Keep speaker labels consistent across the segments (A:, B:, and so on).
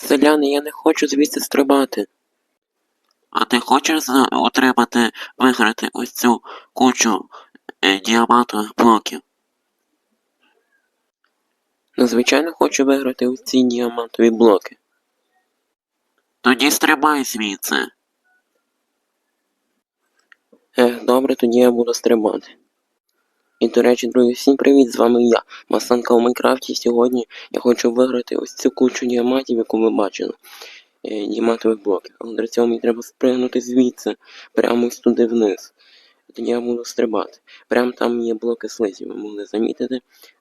A: Селяни, я не хочу звідси стрибати.
B: А ти хочеш отримати, виграти ось цю кучу е, діамантових блоків?
A: Ну, звичайно, хочу виграти ось ці діамантові блоки.
B: Тоді стрибай звідси.
A: Ех, добре, тоді я буду стрибати. І, до речі, друзі, всім привіт, з вами я, Масанка у Майнкрафті. Сьогодні я хочу виграти ось цю кучу діамантів, яку ви бачили. Е, діамантових блоків. Але для цього мені треба спригнути звідси, прямо ось туди вниз. Тоді я буду стрибати. Прямо там є блоки слизі, ви могли замітити,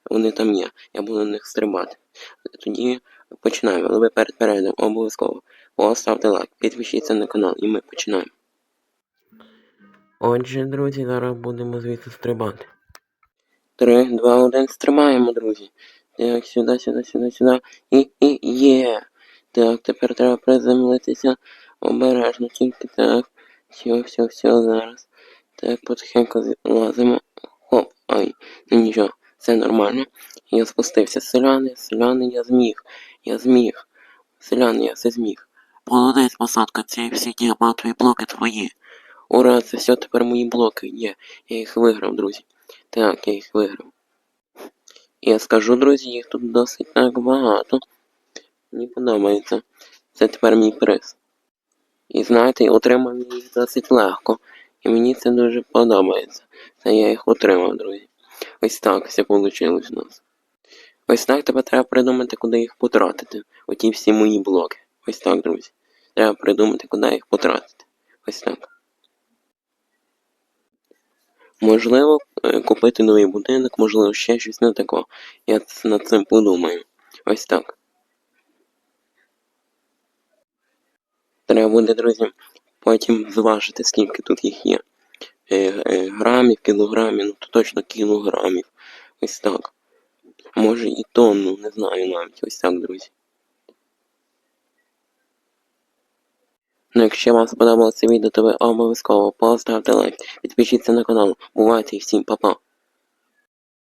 A: вони там є. Я буду на них стрибати. Тоді починаємо. Але ви перед переглядом обов'язково поставте лайк, підпишіться на канал і ми починаємо. Отже, друзі, зараз будемо звідси стрибати. Три, два, один, стрибаємо, друзі. Так, сюди, сюди, сюди, сюди. І, і є. Так, тепер треба приземлитися обережно, тільки так. Все, все, все, зараз. Так, потихеньку злазимо. Хоп, ай, ну нічого, все нормально. Я спустився. Селяни, селяни, я зміг. Я зміг. Селяни, я все зміг.
B: Молодець, посадка, ці всі діамантові блоки твої.
A: Ура, це все тепер мої блоки є. Я їх виграв, друзі. Так, я їх виграв. Я скажу, друзі, їх тут досить так багато. Мені подобається. Це тепер мій приз. І знаєте, отримав їх досить легко. І мені це дуже подобається. Це я їх отримав, друзі. Ось так все вийшло у нас. Ось так тепер треба придумати, куди їх потратити. Оті всі мої блоки. Ось так, друзі. Треба придумати, куди їх потратити. Ось так. Можливо, купити новий будинок, можливо, ще щось не таке. Я над цим подумаю. Ось так. Треба буде, друзі, потім зважити, скільки тут їх є. Е, е, грамів, кілограмів, ну то точно кілограмів. Ось так. Може і тонну, не знаю навіть. Ось так, друзі. Ну, якщо вам сподобалося відео, то ви обов'язково поставте лайк, підпишіться на канал. Бувайте і всім па-па.